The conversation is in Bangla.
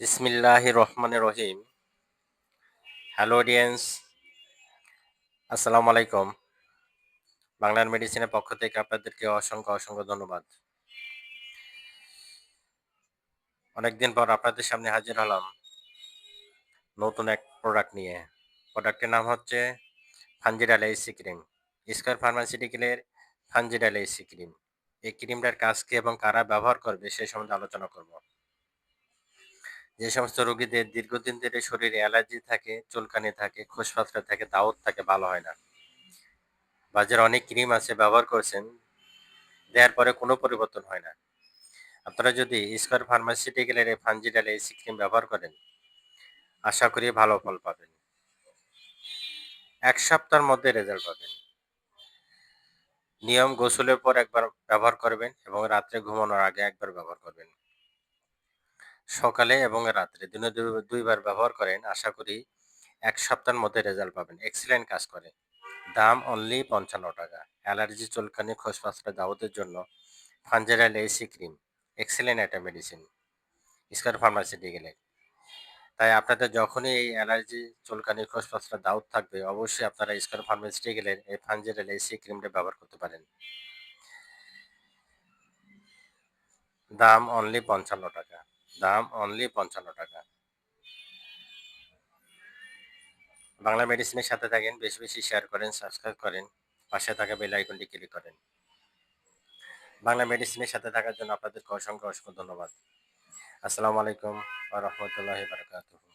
বিসমিল্লাহ রহমান রহিম। হ্যালো অডিয়েন্স আসসালামু আলাইকুম বাংলার মেডিসিনের পক্ষ থেকে আপনাদেরকে অসংখ্য অসংখ্য ধন্যবাদ। অনেকদিন পর আপনাদের সামনে হাজির হলাম নতুন এক প্রোডাক্ট নিয়ে। প্রোডাক্টের নাম হচ্ছে ফানজিডাল এসি ক্রিম। স্কয়ার ফার্মাসিউটিক্যালের ফানজিডাল এসি ক্রিম। এই ক্রিমটার কাজ কি এবং কারা ব্যবহার করবে সেই সম্বন্ধে আলোচনা করব। যে সমস্ত রোগীদের দীর্ঘদিন ধরে শরীরে অ্যালার্জি থাকে, চুলকানি থাকে, খোসপাতরা থাকে দাউদ থাকে, ভালো হয় না। বাজারে অনেক ক্রিম আছে ব্যবহার করছেন, দেওয়ার পরে কোনো পরিবর্তন হয় না। আপনারা যদি স্কোয়ার ফার্মাসিউটিক্যালের এই ফানজিডাল এসি ক্রিম ব্যবহার করেন, আশা করি ভালো ফল পাবেন। এক সপ্তাহের মধ্যে রেজাল্ট পাবেন। নিয়ম গোসলের পর একবার ব্যবহার করবেন এবং রাত্রে ঘুমানোর আগে একবার ব্যবহার করবেন। সকালে এবং রাত্রে দিনে দুইবার ব্যবহার করেন। আশা করি এক সপ্তাহের মধ্যে রেজাল্ট পাবেন। এক্সিলেন্ট কাজ করে। দাম অনলি পঞ্চান্ন টাকা। অ্যালার্জি, চুলকানি খোসপাসরা দাউদের জন্য ফানজেরাল এসি ক্রিম। এক্সিলেন্ট একটা মেডিসিন। স্কয়ার ফার্মাসিউটিক্যালে তাই আপনাদের যখনই এই অ্যালার্জি, চুলকানি খোসপাসরা দাউদ থাকবে, অবশ্যই আপনারা স্কয়ার ফার্মাসিউটিক্যালের এই ফানজেরাল এসি ক্রিমটা ব্যবহার করতে পারেন। দাম অনলি পঞ্চান্ন টাকা। দাম অনলি পঞ্চান্ন টাকা। বাংলা মেডিসিনের সাথে থাকেন, বেশি বেশি শেয়ার করেন সাবস্ক্রাইব করেন, পাশে থাকা বেল আইকনটি ক্লিক করেন। বাংলা মেডিসিনের সাথে থাকার জন্য আপনাদেরকে অসংখ্য অসংখ্য ধন্যবাদ। আসসালামু আলাইকুম রহমতুল্লাহ বারকাতুহ।